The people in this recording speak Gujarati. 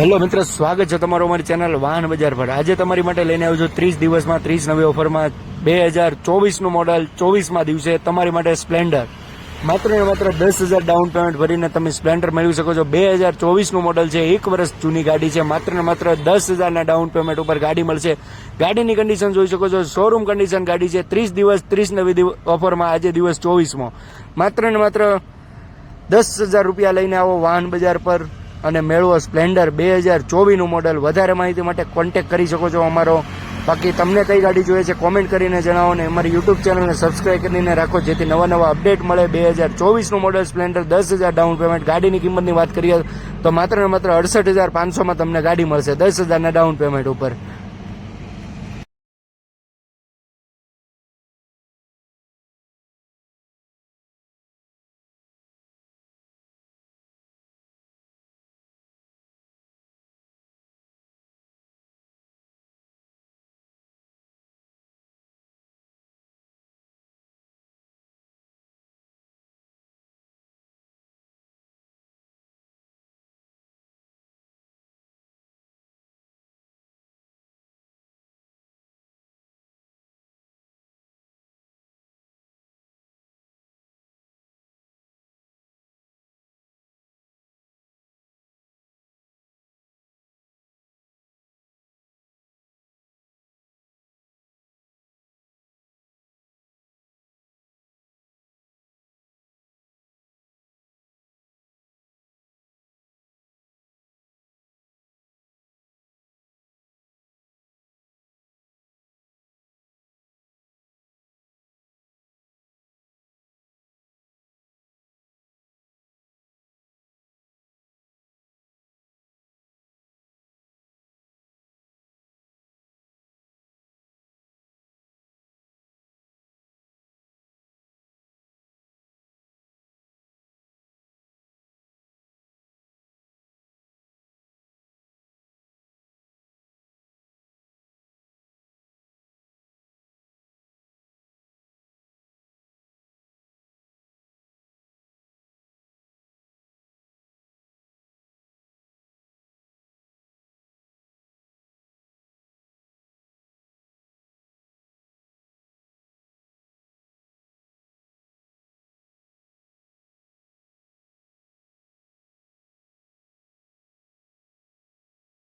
હેલો મિત્ર, સ્વાગત છે તમારું અમારી ચેનલ વાહન બજાર પર. આજે તમારી માટે લઈને આવ્યો છું ત્રીસ દિવસમાં ત્રીસ નવી ઓફરમાં. બે હજાર ચોવીસનું મોડલ ચોવીસમાં દિવસે તમારી માટે સ્પ્લેન્ડર માત્ર ને માત્ર દસ હજાર ડાઉન પેમેન્ટ ભરીને તમે સ્પ્લેન્ડર મેળવી શકો છો. બે હજાર ચોવીસનું મોડલ છે, એક વર્ષ જૂની ગાડી છે. માત્ર ને માત્ર દસ હજારના ડાઉન પેમેન્ટ ઉપર ગાડી મળશે. ગાડીની કન્ડિશન જોઈ શકો છો. શોરૂમ કન્ડિશન ગાડી છે. ત્રીસ દિવસ, ત્રીસ નવી ઓફરમાં આજે દિવસ ચોવીસમાં. માત્ર ને માત્ર દસ હજાર રૂપિયા લઈને આવો વાહન બજાર પર. અને મેળવો સ્પ્લેન્ડર બે હજાર ચોવીસનું મોડલ વધારે માહિતી માટે કોન્ટેક કરી શકો છો અમારો. બાકી તમને કઈ ગાડી જોઈએ છે કોમેન્ટ કરીને જણાવો ને અમારી યુટ્યુબ ચેનલને સબસ્ક્રાઈબ કરીને રાખો, જેથી નવા નવા અપડેટ મળે. બે હજાર ચોવીસનું મોડલ સ્પ્લેન્ડર, દસ હજાર ડાઉન પેમેન્ટ ગાડીની કિંમતની વાત કરીએ તો માત્ર ને માત્ર અડસઠ હજાર પાંચસોમાં તમને ગાડી મળશે દસ હજારના ડાઉન પેમેન્ટ ઉપર.